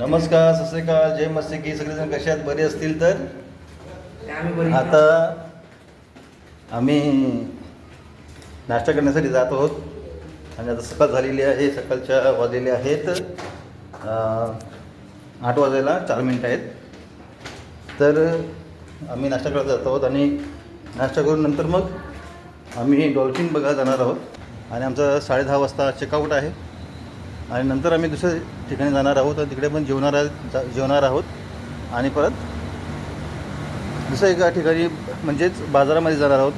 नमस्कार सत जय मस्ती की सगळेजण कसे आहेत? बरे असतील तर? आता आम्ही नाश्ता करण्यासाठी जात आहोत. आणि आता सकाळ झालेली आहे. सकाळच्या वाजलेले आहेत आठ वाजायला चार मिनटं आहेत. तर आम्ही नाश्ता करत जात आहोत आणि नाश्ता करून नंतर मग आम्ही डॉल्फिन बघायला जाणार आहोत. आणि आमचा साडे दहा वाजता चेकआउट आहे. आणि नंतर आम्ही दुसऱ्या ठिकाणी जाणार आहोत आणि तिकडे पण जेवणार जा- जेवणार आहोत. आणि परत दुसऱ्या एका ठिकाणी म्हणजेच बाजारामध्ये जाणार आहोत.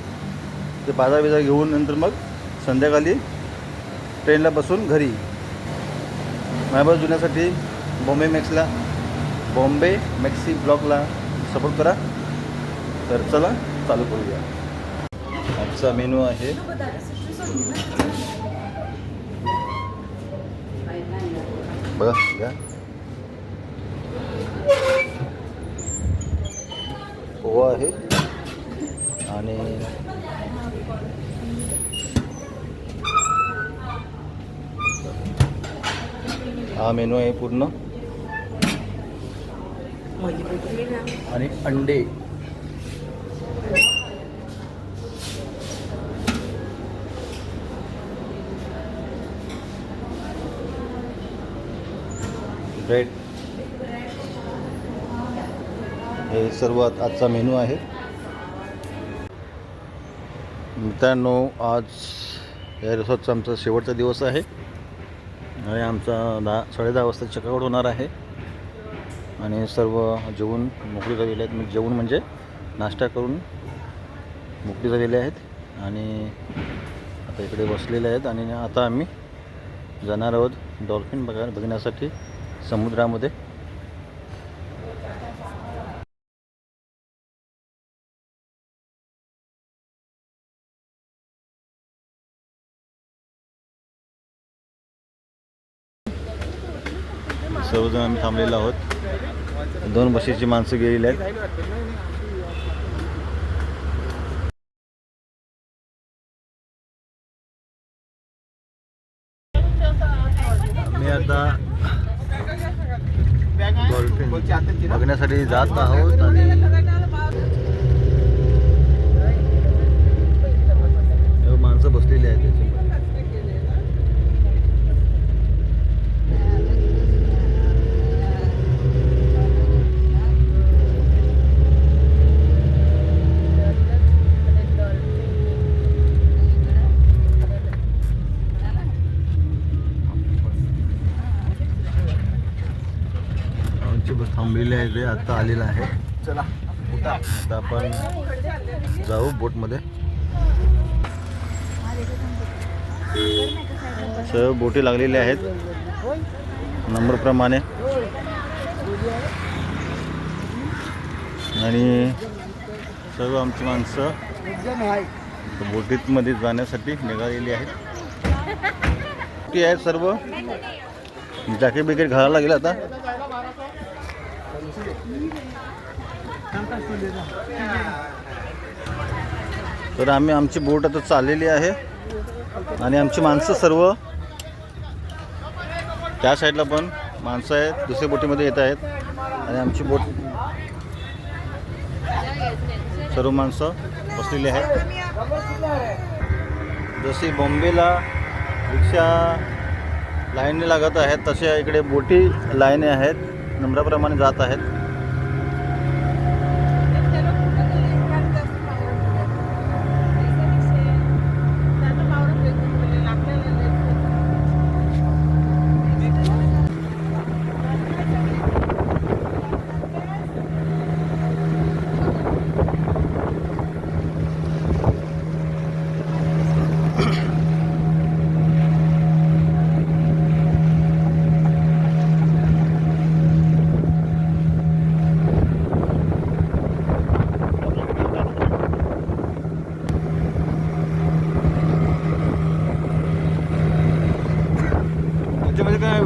ते बाजार बिजार घेऊन नंतर मग संध्याकाळी ट्रेनला बसून घरी. महाबळ जुन्यासाठी बॉम्बे मॅक्सला बॉम्बे मॅक्सी ब्लॉगला सपोर्ट करा. तर चला चालू करूया. आजचा मेनू आहे बघा घ्या पोहा आहे आणि हा मेनू आहे पूर्ण आणि अंडे ब्रेड हे सर्व आजचा मेनू आहे. मित्रांनो आज या रिसॉर्टचा आमचा शेवटचा दिवस आहे. आणि आमचा दहा साडे दहा वाजता चेकआउट होणार आहे. आणि सर्व जेवून मोकळी झालेले आहेत. म्हणजे जेवण म्हणजे नाश्ता करून मोकळी झालेले आहेत. आणि आता इकडे बसलेले आहेत. आणि आता आम्ही जाणार आहोत डॉल्फिन बघा बघण्यासाठी. समुद्रामध्ये. सर्वजण आम्ही थांबलेलो आहोत. दोन बसेची माणसं गेलेली आहेत. मी आता डॉल्फिन बघण्यासाठी जात आहोत आणि माणसं बसलेली आहेत त्याच्यामध्ये आमची बस आता आलेलं आहे. चला आता आपण जाऊ बोटमध्ये. सर्व बोटी लागलेल्या आहेत. नंबरप्रमाणे. आणि सर्व आमची माणसं बोटीतमध्ये जाण्यासाठी निघालेली आहेत. बोटी आहेत सर्व. जॅकेट बिकेट घालायला लागेल आता. तर आम्ही आमची बोट आता चाललेली आहे. आणि आमची माणसं सर्व त्या साईडला पण माणसं आहेत दुसऱ्या बोटीमध्ये येत आहेत. आणि आमची बोट सर्व माणसं बसलेली आहेत. जशी बॉम्बेला रिक्षा लाईनने लागत आहेत तशा इकडे बोटी लाईने आहेत. नंबराप्रमाणे जात आहेत.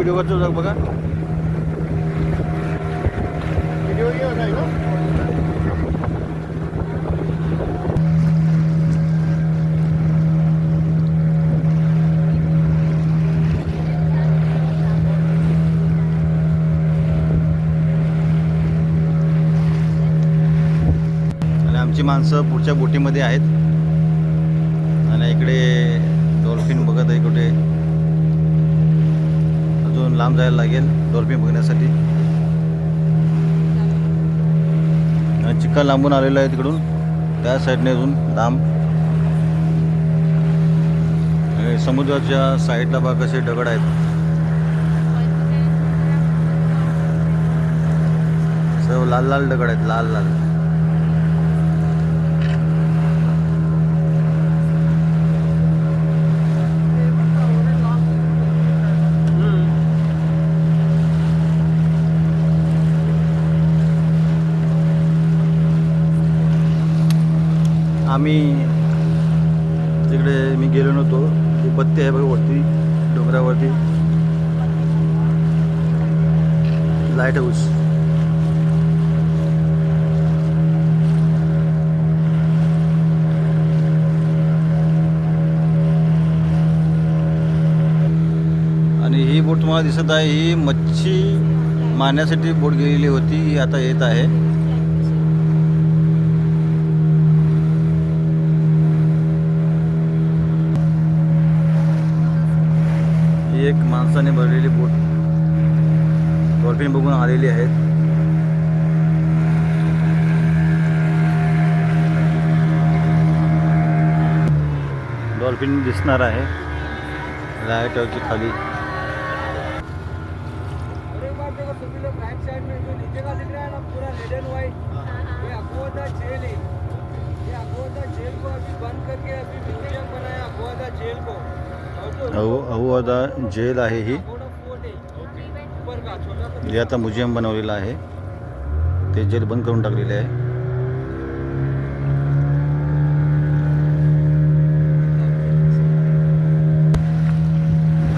व्हिडिओवरचं जाऊ बघा. व्हिडिओ आमची माणसं पुढच्या बोटीमध्ये आहेत. आणि इकडे लांब जायला लागेल डॉल्फिन बघण्यासाठी. चिखल लांबून आलेलं आहे तिकडून. त्या साईडने अजून लांब. समुद्राच्या साईडला बघा कसे दगड आहेत. सर्व लाल लाल दगड आहेत लाल लाल. तुम्हाला दिसत आहे, ही मच्छी मारण्यासाठी बोट गेलेली होती, ही आता आहे. ही एक माणसाने भरलेली बोट. डॉल्फिन बघून आलेली आहेत. डॉल्फिन दिसणार आहे. लाईटवरची खाली. अभी जेल अहो अहुवादा जेल आहे ही. जे आता म्युझियम बनवलेलं आहे. ते जेल बंद करून टाकलेले आहे.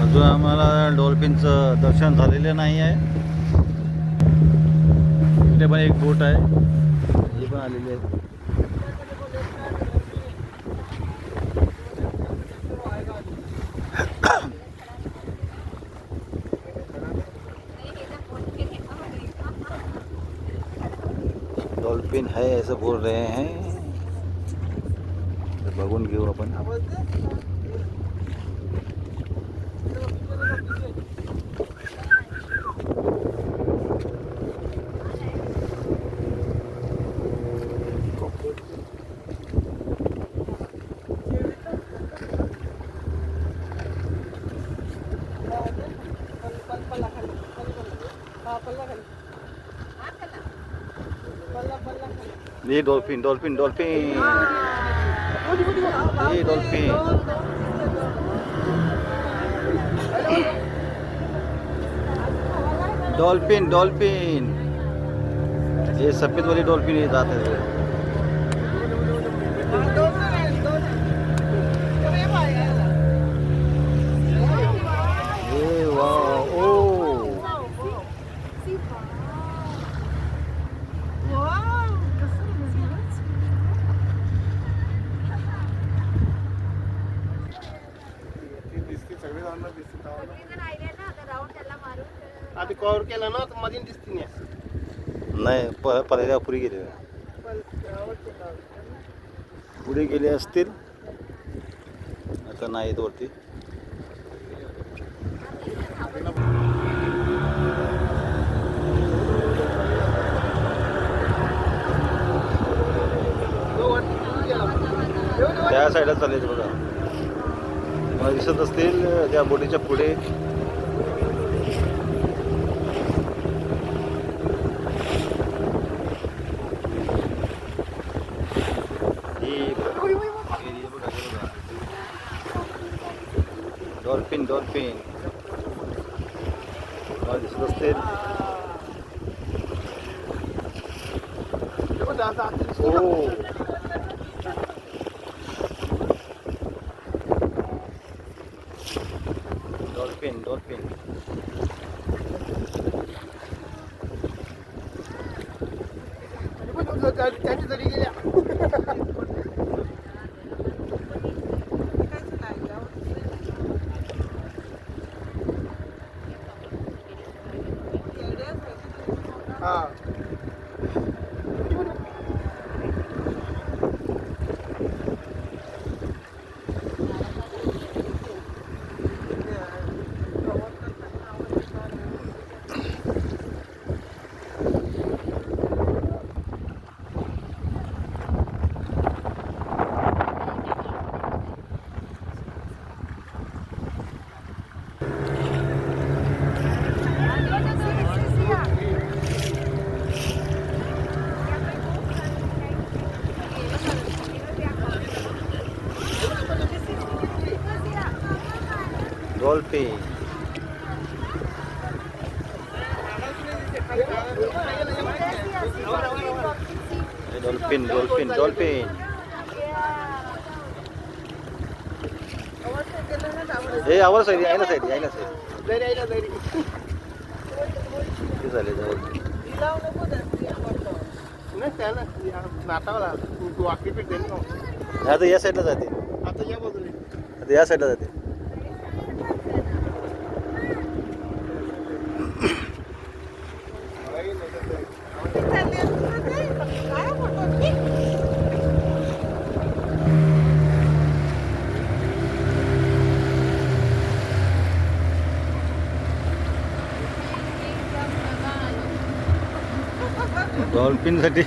अजून आम्हाला डॉल्फिनचं दर्शन झालेलं नाही आहे. इथे पण एक बोट आहे. ही पण आलेली आहे डॉल्फिन है ऐसे बोल रहे हैं। बघून घेऊ आपण ये डॉल्फिन डॉल्फिन डॉल्फिन ये डॉल्फिन डॉल्फिन डॉल्फिन ये सफेद वाली डॉल्फिन ये जाते हैं। केला ना तर मध्ये दिसते नाही प पहिल्या पुढे गेले. पुढे गेले असतील. आता नाहीत वरती. त्या साईडला चालेल बघा. मला दिसत असतील त्या बोटीच्या पुढे ही एरिया बघा हे बघा. डॉल्फिन डॉल्फिन मला दिसत असतील ओ डॉल्फिन डॉल्फिन त्यांची डॉल्फिन डॉल्फिन डॉल्फिन डॉल्फिन हे आवर साईड आहे ना साईड आहे ना साईड ते झाले झाले आता या साईडला जाते आता या साईडला जाते डॉल्फिनसाठी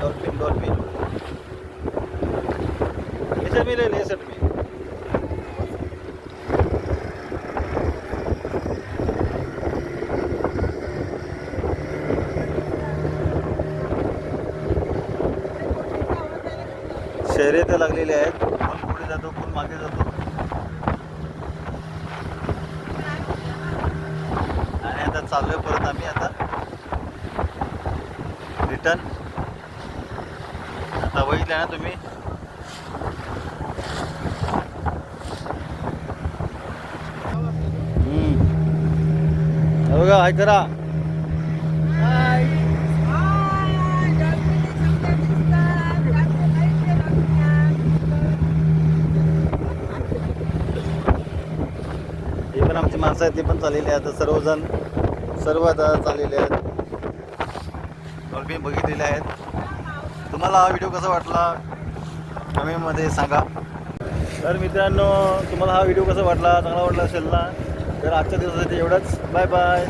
डॉल्फिन डॉल्फिन ये सब मिले शर्यत लागलेले आहेत कोण पुढे जातो कोण मागे जातो. आणि आता चाललोय परत आम्ही आता. रिटर्न आता बघितलं ना तुम्ही? हम्म. बघा हाय करा. हे माणसं आहेत ते पण चाललेले आहेत. सर्वजण सर्व आता चाललेले आहेत. मी बघितलेले आहेत. तुम्हाला हा व्हिडिओ कसा वाटला? कमेंटमध्ये सांगा. तर मित्रांनो तुम्हाला हा व्हिडिओ कसा वाटला? चांगला वाटला असेल ना? तर आजच्या दिवसासाठी एवढंच. Bye bye